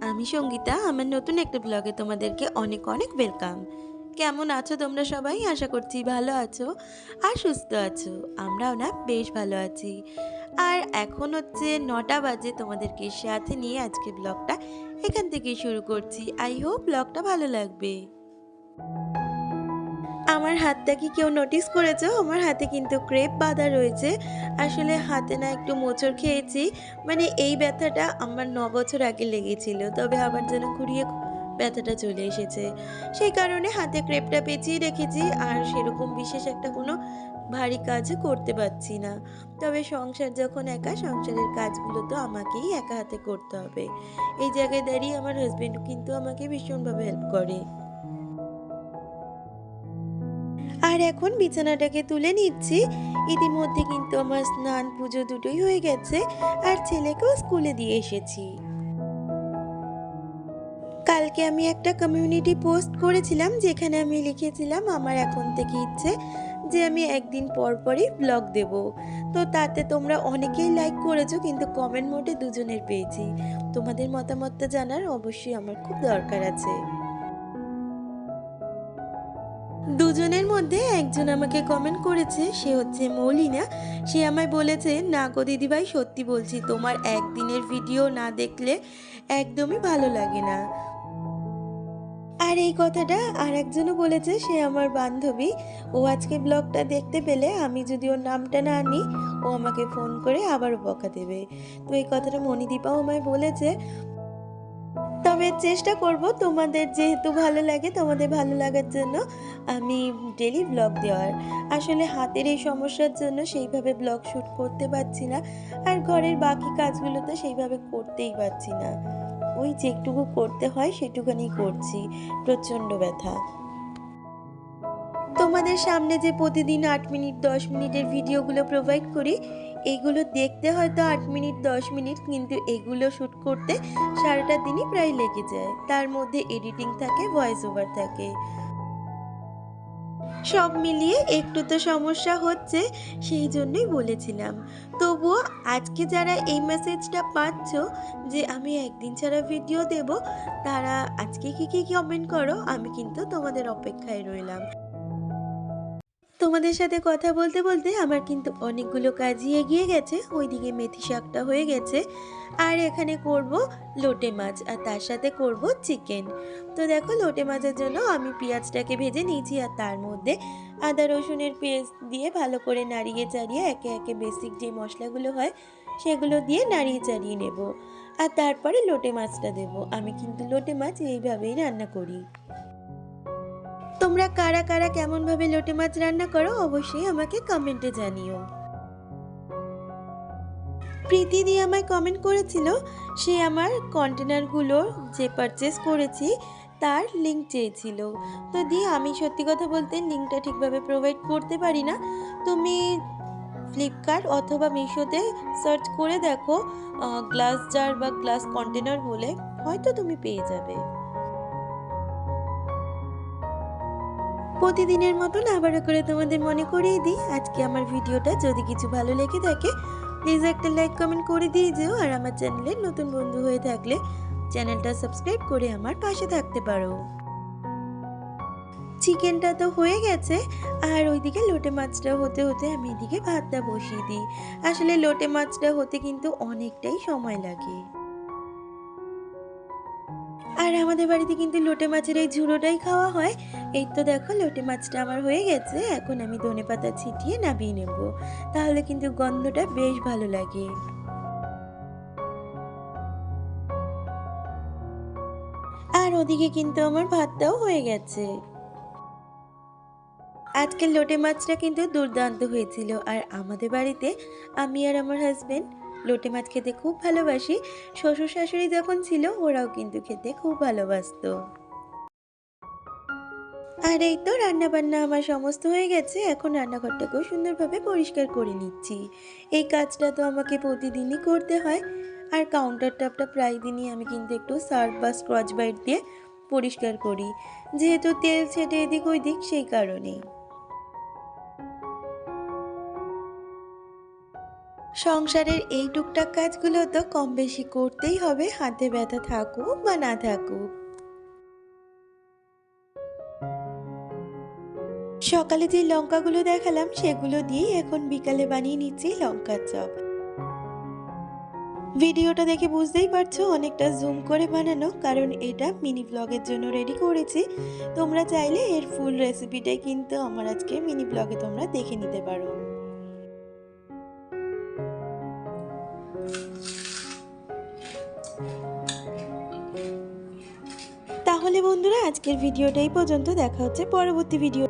আমি সঙ্গীতা, আমার নতুন একটা ব্লগে তোমাদেরকে অনেক অনেক ওয়েলকাম কেমন আছো তোমরা সবাই? আশা করছি ভালো আছো আর সুস্থ আছো। আমরাও না বেশ ভালো আছি। আর এখন হচ্ছে নটা বাজে তোমাদেরকে সাথে নিয়ে আজকে ব্লগটা এখান থেকেই শুরু করছি। আই হোপ ব্লগটা ভালো লাগবে। হাতটা কি কেউ নোটিস করেছ? আমার হাতে কিন্তু ক্রেপ বাঁধা রয়েছে। আসলে হাতে না একটু মোচড় খেয়েছি। মানে এই ব্যথাটা আমার ন বছর আগে লেগেছিল। তবে আবার যেন ঘুরিয়ে ব্যথাটা চলে এসেছে। সেই কারণে হাতে ক্রেপটা পেঁচিয়ে রেখেছি। আর সেরকম বিশেষ একটা কোনো ভারী কাজ করতে পারছি না। তবে সংসার যখন একা, সংসারের কাজগুলো তো আমাকেই একা হাতে করতে হবে। এই জায়গায় দাঁড়িয়ে আমার হাজবেন্ড কিন্তু আমাকে ভীষণভাবে হেল্প করে। আর এখন বিছানাটাকে তুলে নিচ্ছি। ইতিমধ্যে কিন্তু আমার স্নান পুজো দুটোই হয়ে গেছে আর ছেলেকেও স্কুলে দিয়ে এসেছি। কালকে আমি একটা কমিউনিটি পোস্ট করেছিলাম যেখানে আমি লিখেছিলাম, আমার এখন থেকে ইচ্ছে যে আমি একদিন পর পরই ব্লগ দেব। তো তাতে তোমরা অনেকেই লাইক করেছ, কিন্তু কমেন্ট মোডে দুজনের পেয়েছি। তোমাদের মতামতটা জানার অবশ্যই আমার খুব দরকার আছে। দুজনের মধ্যে একজন আমাকে কমেন্ট করেছে, সে হচ্ছে মৌলিনা। সে আমায় বলেছে, না গো দিদিভাই, সত্যি বলছি, তোমার একদিনের ভিডিও না দেখলে একদমই ভালো লাগে না। আর এই কথাটা আর একজনও বলেছে, সে আমার বান্ধবী। ও আজকে ব্লগটা দেখতে পেলে আমি যদি ওর নামটা না আনি, ও আমাকে ফোন করে আবারও বকা দেবে। তো এই কথাটা মণিদীপাও আমায় বলেছে। তবে চেষ্টা করব তোমাদের যেহেতু ভালো লাগে, তোমাদের ভালো লাগার জন্য আমি ডেলি ব্লগ দেওয়ার। আসলে হাতের এই সমস্যার জন্য সেইভাবে ব্লগ শ্যুট করতে পারছি না, আর ঘরের বাকি কাজগুলো তো সেইভাবে করতেই পারছি না। ওই যেটুকু করতে হয় সেটুখানি করছি, প্রচণ্ড ব্যথা। তোমাদের সামনে যে প্রতিদিন আট মিনিট, দশ মিনিটের ভিডিওগুলো প্রোভাইড করি এইগুলো দেখতে হয়তো আট মিনিট, দশ মিনিট, কিন্তু এগুলো শ্যুট করতে সারাটা দিনই প্রায় লেগে যায়। তার মধ্যে এডিটিং থাকে, ভয়েস ওভার থাকে। সব মিলিয়ে একটু তো সমস্যা হচ্ছে, সেই জন্যই বলেছিলাম। তবুও আজকে যারা এই মেসেজটা পাচ্ছ যে আমি একদিন ছাড়া ভিডিও দেব, তারা আজকে কি কি কমেন্ট করো, আমি কিন্তু তোমাদের অপেক্ষায় রইলাম। তোমাদের সাথে কথা বলতে বলতে আমার কিন্তু অনেকগুলো কাজই এগিয়ে গেছে। ওইদিকে মেথি শাকটা হয়ে গেছে। আর এখানে করব লোটে মাছ আর তার সাথে করব চিকেন। তো দেখো লোটে মাছের জন্য আমি পেঁয়াজটাকে ভেজে নিয়েছি আর তার মধ্যে আদা, রসুনের পেস্ট দিয়ে ভালো করে নাড়িয়ে চাড়িয়ে একে একে বেসিক যে মশলাগুলো হয় সেগুলো দিয়ে নাড়িয়ে চাড়িয়ে নেব। আর তারপরে লোটে মাছটা দেব। আমি কিন্তু লোটে মাছ এইভাবেই রান্না করি। তোমরা কারা কারা কেমনভাবে লোটে মাছ রান্না করো অবশ্যই আমাকে কমেন্টে জানিও। প্রীতি দিয়ে আমায় কমেন্ট করেছিল, সে আমার কন্টেনারগুলো যে পারচেস করেছি তার লিঙ্ক চেয়েছিল। তো দিয়ে আমি সত্যি কথা বলতে লিঙ্কটা ঠিকভাবে প্রোভাইড করতে পারি না। তুমি ফ্লিপকার্ট অথবা মিশোতে সার্চ করে দেখো গ্লাস জার বা গ্লাস কন্টেনার বলে হয়তো তুমি পেয়ে যাবে। প্রতিদিনের মতন আবারও করে তোমাদের মনে করিয়ে দিই, আজকে আমার ভিডিওটা যদি কিছু ভালো লেগে থাকে প্লিজ একটা লাইক কমেন্ট করে দিয়ে যেও, আর আমার চ্যানেলের নতুন বন্ধু হয়ে থাকলে চ্যানেলটা সাবস্ক্রাইব করে আমার পাশে থাকতে পারো। চিকেনটা তো হয়ে গেছে, আর ওইদিকে লোটে মাছটা হতে হতে আমি এদিকে ভাতটা বসিয়ে দিই। আসলে লোটে মাছটা হতে কিন্তু অনেকটাই সময় লাগে। আর আমাদের বাড়িতে কিন্তু লোটে মাছের এই ঝুড়োটাই খাওয়া হয় এই তো দেখো লোটে মাছটা আমার হয়ে গেছে, এখন আমি ধনে পাতা ছিটিয়ে নামিয়ে নেব। তাহলে কিন্তু গন্ধটা বেশ ভালো লাগে। আর ওদিকে কিন্তু আমার ভাতটাও হয়ে গেছে। আজকের লোটে মাছটা কিন্তু দুর্দান্ত হয়েছিল। আর আমাদের বাড়িতে আমি আর আমার হাজবেন্ড লোটে মাছ খেতে খুব ভালোবাসি। শ্বশুর শাশুড়ি যখন ছিল, ওরাও কিন্তু খেতে খুব ভালোবাসতো। আর এই তো রান্না বান্না আমার সমস্ত হয়ে গেছে, এখন রান্নাঘরটাকেও সুন্দরভাবে পরিষ্কার করে নিচ্ছি। এই কাজটা তো আমাকে প্রতিদিনই করতে হয়, আর কাউন্টার টপটা প্রায় দিনই আমি কিন্তু একটু সার্ফ বা স্ক্রচ বাইট দিয়ে পরিষ্কার করি। যেহেতু তেল ছেটে এদিক ওইদিক সেই কারণেই। সংসারের এই টুকটাক কাজগুলো তো কম বেশি করতেই হবে, হাতে ব্যথা থাকুক বা না থাকুক। সকালে যে লঙ্কাগুলো দেখালাম, সেগুলো দিয়েই এখন বিকালে বানিয়ে নিচ্ছি লঙ্কার চপ। ভিডিওটা দেখে বুঝতেই পারছ, অনেকটা জুম করে বানানো, কারণ এটা মিনি ব্লগের জন্য রেডি করেছি। তোমরা চাইলে এর ফুল রেসিপিটাই কিন্তু আমার আজকে মিনি ব্লগে তোমরা দেখে নিতে পারো। তাহলে বন্ধুরা, আজকের ভিডিওটা এই পর্যন্ত। দেখা হচ্ছে পরবর্তী ভিডিও